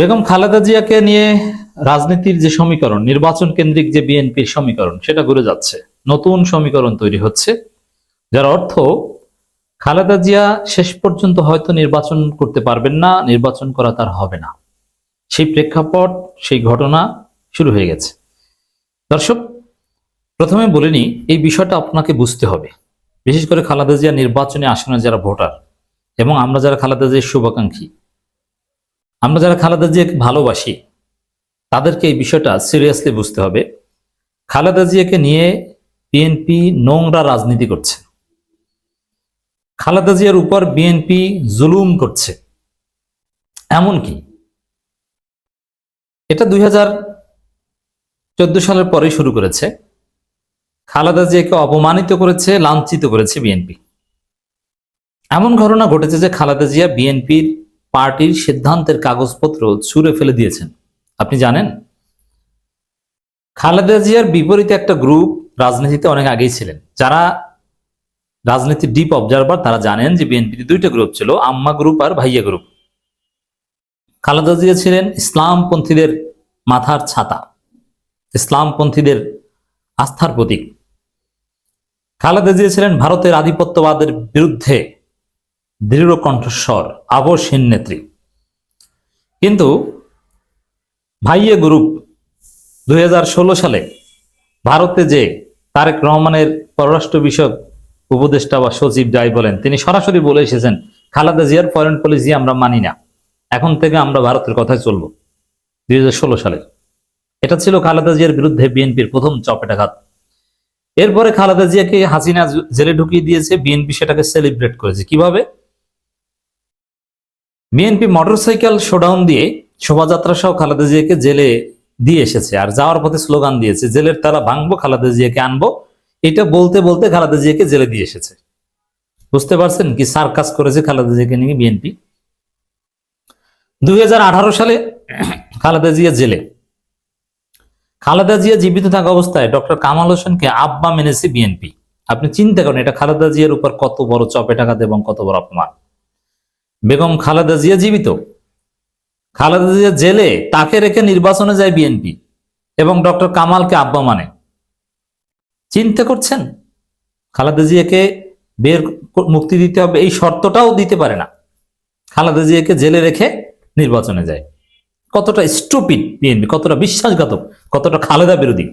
বেগম খালেদা জিয়াকে নিয়ে রাজনীতির যে সমীকরণ, নির্বাচন কেন্দ্রিক যে বিএনপির সমীকরণ, সেটা ঘুরে যাচ্ছে। নতুন সমীকরণ তৈরি হচ্ছে, যার অর্থ খালেদা জিয়া শেষ পর্যন্ত হয়তো নির্বাচন করতে পারবেন না, নির্বাচন করা তার হবে না। সেই প্রেক্ষাপট, সেই ঘটনা শুরু হয়ে গেছে। দর্শক, প্রথমে বলিনি এই বিষয়টা আপনাকে বুঝতে হবে। বিশেষ করে খালেদা জিয়া নির্বাচনে আসনে যারা ভোটার, এবং আমরা যারা খালেদা জিয়ার শুভাকাঙ্ক্ষী আমরা যারা খালেদা জিয়াকে ভালোবাসি, তাদেরকে এই বিষয়টা সিরিয়াসলি বুঝতে হবে। খালেদা জিয়াকে নিয়ে বিএনপি নোংরা রাজনীতি করছে। খালেদা জিয়ার উপর বিএনপি জুলুম করছে। এমন কি এটা দুই সালের পরে শুরু করেছে। খালেদা জিয়াকে অপমানিত করেছে, লাঞ্ছিত করেছে বিএনপি এমন ঘটনা ঘটেছে যে খালেদা জিয়া বিএনপির পার্টির সিদ্ধান্তের কাগজপত্র ছুঁড়ে ফেলে দিয়েছেন। আপনি জানেন? খালেদা জিয়ার বিপরীতে একটা গ্রুপ রাজনীতিতে অনেক আগেই ছিলেন। যারা রাজনীতির ডিপ অবজারভার তারা জানেন যে বিএনপির দুইটা গ্রুপ ছিল, আম্মা গ্রুপ আর ভাইয়া গ্রুপ খালেদা জিয়া ছিলেন ইসলামপন্থীদের মাথার ছাতা, ইসলামপন্থীদের আস্থার প্রতীক। খালেদা জিয়া ছিলেন ভারতের আধিপত্যবাদের বিরুদ্ধে দৃঢ় কণ্ঠস্বর আবশ্যহীন নেত্রী। কিন্তু ভাইয়ে গ্রুপ দুই হাজার ষোলো সালে ভারতে যে তারেক রহমানের পররাষ্ট্র বিষয়ক উপদেষ্টা বা সচিব যাই বলেন, তিনি সরাসরি বলে এসেছেন, খালেদা জিয়ার ফরেন পলিসি আমরা মানি না, এখন থেকে আমরা ভারতের কথায় চলবো, দুই সালে। এটা ছিল খালেদা জিয়ার বিরুদ্ধে বিএনপির প্রথম চপেটাঘাত। এরপরে খালেদা জিয়াকে হাসিনা জেলে ঢুকিয়ে দিয়েছে, বিএনপি সেটাকে সেলিব্রেট করেছে। কীভাবে? বিএনপি মোটরসাইকেল শোডাউন দিয়ে শোভাযাত্রা সহ খালেদা জিয়াকে জেলে দিয়ে এসেছে। আর যাওয়ার পথে স্লোগান দিয়েছে, জেলের তারা ভাঙবো, খালেদা জিয়াকে আনব। এটা বলতে বলতে খালেদা জিয়াকে জেলে দিয়ে এসেছে। বুঝতে পারছেন কি সার্কাস করেছে খালেদা জিয়াকে নিয়ে বিএনপি দুই হাজার আঠারো সালে খালেদা জিয়া জেলে। খালেদা জিয়া জীবিত থাকা অবস্থায় ডক্টর কামাল হোসেনকে আব্বা মেনেছে বিএনপি আপনি চিন্তা করেন, এটা খালেদা জিয়ার উপর কত বড় চপেটাঘাত এবং কত বড় অপমান। বেগম খালেদা জিয়া জীবিত। খালেদা জিয়া জেলে তাকে রেখে নির্বাচনে যায় বিএনপি এবং ডক্টর কামালকে আব্বা মানে। চিন্তা করছেন? খালেদা জিয়াকে বের মুক্তি দিতে হবে, এই শর্তটাও দিতে পারে না। খালেদা জিয়াকে জেলে রেখে নির্বাচনে যায়। কতটা স্টুপিড বিএনপি, কতটা বিশ্বাসঘাতক, কতটা খালেদা বিরোধী।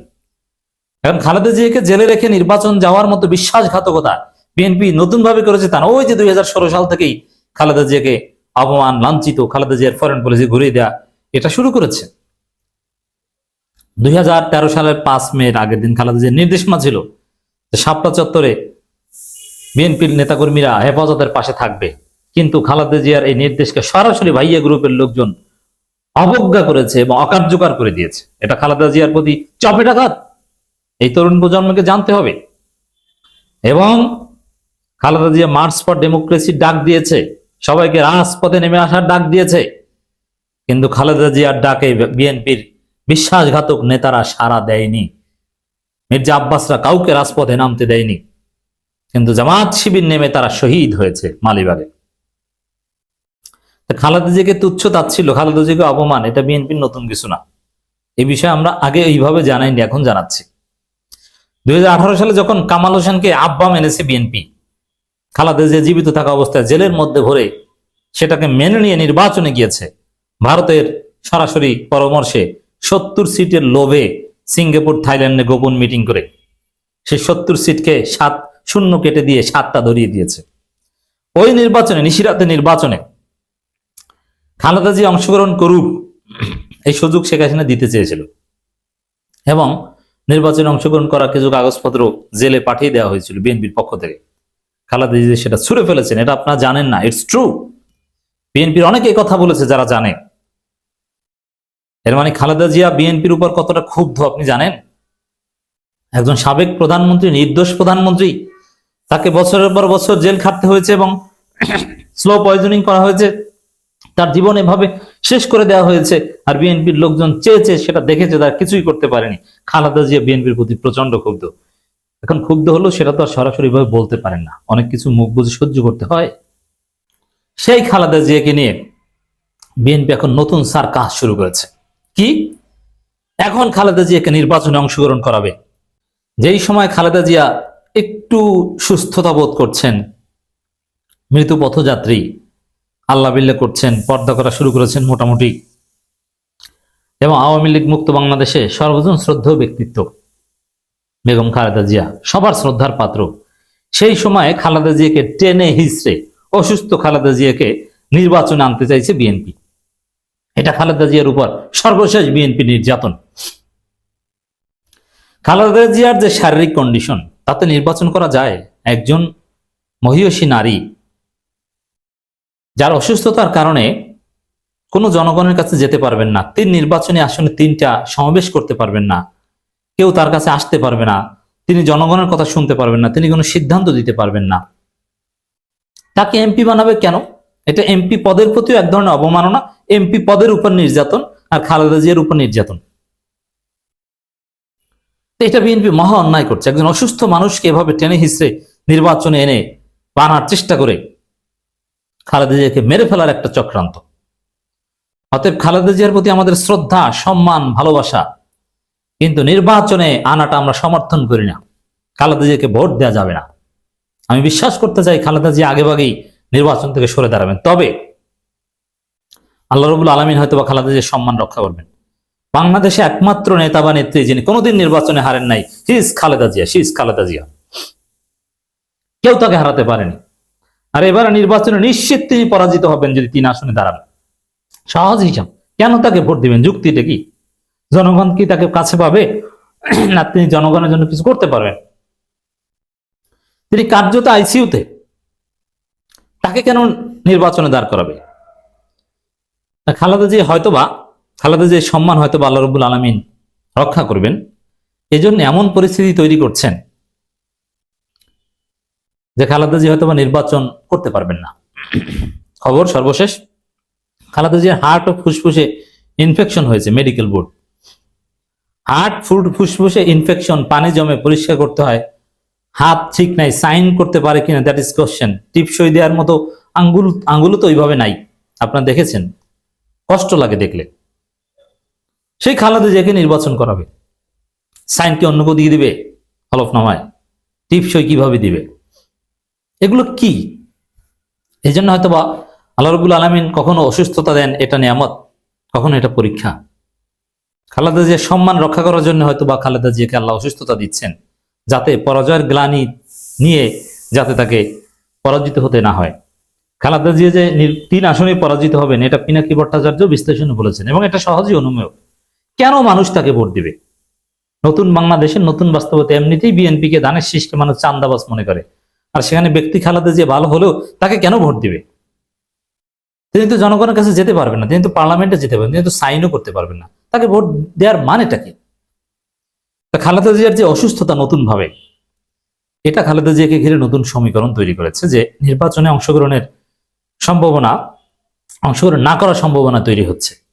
এখন খালেদা জিয়াকে জেলে রেখে নির্বাচন যাওয়ার মতো বিশ্বাসঘাতকতা বিএনপি নতুন ভাবে করেছে তা ওই যে দুই হাজার ষোলো সাল থেকেই খালেদা জিয়াকে অপমান, লাঞ্ছিত খালেদা জিয়ার ফরেন পলিসি ঘুরিয়ে দেওয়া এটা শুরু করেছে। দুই হাজার তেরো সালের পাঁচ মের আগের দিন খালেদা জিয়ার নির্দেশনা ছিল শাপলা চত্বরে বিএনপির নেতাকর্মীরা হেফাজতের পাশে থাকবে। কিন্তু খালেদা জিয়ার এই নির্দেশকে সরাসরি ভাইয়া গ্রুপের লোকজন অবজ্ঞা করেছে এবং অকার্যকর করে দিয়েছে। এটা খালেদা জিয়ার প্রতি চপেটাঘাত এই তরুণ প্রজন্মকে জানতে হবে। এবং খালেদা জিয়া মার্চ ফর ডেমোক্রেসির ডাক দিয়েছে। সবাইকে রাজপথে নেমে আসার ডাক দিয়েছে। কিন্তু খালেদা জিয়ার ডাকে বিএনপির বিশ্বাসঘাতক নেতারা সাড়া দেয়নি। মির্জা আব্বাসরা কাউকে রাজপথে নামতে দেয়নি। কিন্তু জামাত শিবির নেমে তারা শহীদ হয়েছে মালিবাগে। তা খালেদা জিয়াকে তুচ্ছ তাচ্ছিল খালেদা জিয়াকে অপমান, এটা বিএনপির নতুন কিছু না। এই বিষয়ে আমরা আগে এইভাবে জানাইনি, এখন জানাচ্ছি। দুই হাজার আঠারো সালে যখন কামাল হোসেনকে আব্বা মেনেছে বিএনপি খালেদা জিয়া জীবিত থাকা অবস্থায় জেলের মধ্যে ভরে সেটাকে মেনে নিয়ে নির্বাচনে গিয়েছে, ভারতের সরাসরি পরামর্শে সত্তর সিটের লোভে সিঙ্গাপুর, থাইল্যান্ডে গোপন মিটিং করে সে সত্তর সিটকে সাত, শূন্য কেটে দিয়ে সাতটা ধরিয়ে দিয়েছে। ওই নির্বাচনে, নিশিরাতে নির্বাচনে খালেদা জিয়া অংশগ্রহণ করুক, এই সুযোগ শেখ হাসিনা দিতে চেয়েছিল এবং নির্বাচনে অংশগ্রহণ করা কিছু কাগজপত্র জেলে পাঠিয়ে দেওয়া হয়েছিল বিএনপির পক্ষ থেকে। খালেদা জিয়া সেটা ছুড়ে ফেলেছেন, এটা আপনারা জানেন না ইটস ট্রু বিএনপির অনেকে কথা বলেছে যারা জানে। এর মানে খালেদা জিয়া বিএনপির উপর কতটা ক্ষুব্ধ, আপনি জানেন? একজন সাবেক প্রধানমন্ত্রী, নির্দোষ প্রধানমন্ত্রী, তাকে বছরের পর বছর জেল খাটতে হয়েছে এবং স্লো পয়জনিং করা হয়েছে। তার জীবন এভাবে শেষ করে দেওয়া হয়েছে আর বিএনপির লোকজন চেয়েছে সেটা দেখেছে, তার কিছুই করতে পারেনি। খালেদা জিয়া বিএনপির প্রতি প্রচণ্ড ক্ষুব্ধ। এখন ক্ষুব্ধ হলো সেটা তো আর সরাসরি ভাবে বলতে পারেন না। অনেক কিছু মুখ বুঝে সহ্য করতে হয়। সেই খালেদা জিয়াকে নিয়ে বিএনপি এখন নতুন সার কাজ শুরু করেছে। কি? এখন খালেদা জিয়াকে নির্বাচনে অংশগ্রহণ করাবে। যেই সময় খালেদা জিয়া একটু সুস্থতা বোধ করছেন, মৃত পথযাত্রী আল্লাহ বিল্লে করছেন, পর্দা করা শুরু করেছেন মোটামুটি। এবং আওয়ামী লীগ মুক্ত বাংলাদেশে সর্বজন শ্রদ্ধেয় ব্যক্তিত্ব। বেগম খালেদা জিয়া, সবার শ্রদ্ধার পাত্র। সেই সময়ে খালেদা জিয়াকে টেনে হিসড়ে অসুস্থ খালেদা জিয়াকে নির্বাচনে আনতে চাইছে বিএনপি। এটা খালেদা জিয়ার উপর সর্বশেষ বিএনপি নির্যাতন। খালেদা জিয়ার যে শারীরিক কন্ডিশন তাতে নির্বাচন করা যায় একজন মহিষী নারী। যার অসুস্থতার কারণে কোনো জনগণের কাছে যেতে পারবেন না, তিন নির্বাচনী আসনে তিনটা সমাবেশ করতে পারবেন না। কেউ তার কাছে আসতে পারবে না, তিনি জনগণের কথা শুনতে পারবেন না, তিনি কোনো সিদ্ধান্ত দিতে পারবেন না। তাকে এমপি বানাবে কেন? এটা এমপি পদের প্রতিও এক ধরনের অবমাননা। এমপি পদের উপর নির্যাতন আর খালেদা জিয়ার উপর নির্যাতন। এটা বিএনপি মহা অন্যায় করছে। একজন অসুস্থ মানুষকে এভাবে টেনে হিসড়ে নির্বাচনে এনে বানার চেষ্টা করে খালেদা জিয়াকে মেরে ফেলার একটা চক্রান্ত। অতএব খালেদা জিয়ার প্রতি আমাদের শ্রদ্ধা, সম্মান, ভালোবাসা কিন্তু নির্বাচনে আনাটা আমরা সমর্থন করি না। খালেদা জিয়াকে ভোট দেওয়া যাবে না। আমি বিশ্বাস করতে চাই খালেদা জিয়া আগেভাগেই নির্বাচন থেকে সরে দাঁড়াবেন। তবে আল্লাহ রবুল আলমিন হয়তো বা খালেদা জিয়ার সম্মান রক্ষা করবেন। বাংলাদেশে একমাত্র নেতা বা নেত্রী যিনি কোনোদিন নির্বাচনে হারেন নাই হিজ খালেদা জিয়া শিজ খালেদা জিয়া। কেউ তাকে হারাতে পারেনি। আর এবারে নির্বাচনে নিশ্চিত তিনি পরাজিত হবেন যদি তিনি আসনে দাঁড়ান। সহজ হিসাব, কেন তাকে ভোট দিবেন? যুক্তিটা কি? জনগণ কি তাকে কাছে পাবে? না, তিনি জনগণের জন্য কিছু করতে পারবেন। তিনি কার্যত আইসিউতে তাকে কেন নির্বাচনে দাঁড় করাবে? খালেদা জি হয়তোবা, খালাদা যে সম্মান হয়তো আল্লাহ রবুল আলমিন রক্ষা করবেন। এজন্য এমন পরিস্থিতি তৈরি করছেন যে খালাদা জি হয়তোবা নির্বাচন করতে পারবেন না। খবর সর্বশেষ, খালাদা জির হার্ট ও ফুসফুসে ইনফেকশন হয়েছে মেডিকেল বোর্ড হার্ট ফুড ফুসফুসে ইনফেকশন পানি জমে পরিষ্কার করতে হয়। হাত ঠিক নাই সাইন করতে পারে কিনা দ্যাট ইজ কোশ্চেন টিপসই দেওয়ার মতো আঙ্গুল, আঙ্গুলও তো ওইভাবে নাই। আপনারা দেখেছেন? কষ্ট লাগে দেখলে। সেই খালেদা জিয়াকে নির্বাচন করাবে। সাইন কি অন্য দিয়ে দিবে? হলফনামায়। টিপসই কীভাবে দিবে? এগুলো কি? এই জন্য হয়তো বা আল্লাহ রবুল আলমিন কখনো অসুস্থতা দেন, এটা নিয়ামত, কখনো এটা পরীক্ষা। খালেদা জিয়ার সম্মান রক্ষা করার জন্য হয়তো বা খালেদা জিয়াকে আল্লাহ অসুস্থতা দিচ্ছেন, যাতে পরাজয়ের গ্লানি নিয়ে যাতে তাকে পরাজিত হতে না হয়। খালেদা জিয়া যে তিন আসনে পরাজিত হবেন, এটা পিনাকি ভট্টাচার্য বিশ্লেষণে বলেছেন এবং এটা সহজেই অনুমেয়। কেন মানুষ তাকে ভোট দিবে? নতুন বাংলাদেশের নতুন বাস্তবতা এমনিতেই বিএনপি কে দানের শীষকে মানুষ চান্দাবাস মনে করে। আর সেখানে ব্যক্তি খালাদা যে ভালো হলেও তাকে কেন ভোট দিবে? তিনি তো জনগণের কাছে যেতে পারবেন না, তিনি তো পার্লামেন্টে যেতে পারবেন, তিনি তো সাইনও করতে পারবেন না। তাকে ভোট দেওয়ার মানেটা কি? খালেদা জিয়ার যে অসুস্থতা নতুন ভাবে এটা খালেদা জিয়াকে ঘিরে নতুন সমীকরণ তৈরি করেছে যে নির্বাচনে অংশগ্রহণের সম্ভাবনা, অংশগ্রহণ না করার সম্ভাবনা তৈরি হচ্ছে।